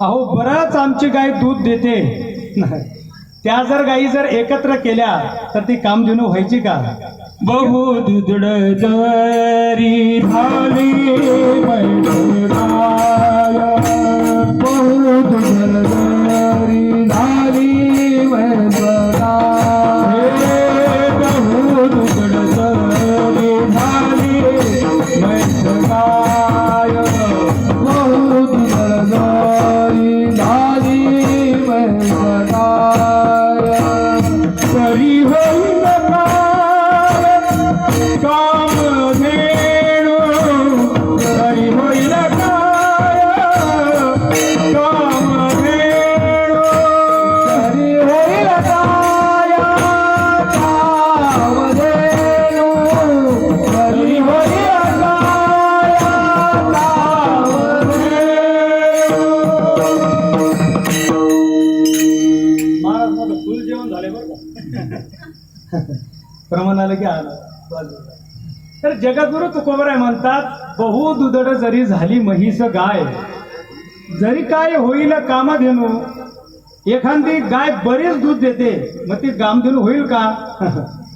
अहो बरंच आमची गाय दूध देते. त्या जर गायी जर एकत्र केल्या तर ती कामधेनू व्हायची का? बहु दुधड जरी तरी महाराज फुल जेवण झाले बरं का? प्रमाण आलं की आलं. तर जगद्गुरु तुकोबराय म्हणतात बहु दुधड जरी झाली म्हैस गाय जरी काय होईल कामधेनू एखादी गाय बरेच दूध देते मग ती गामधेनू होईल का?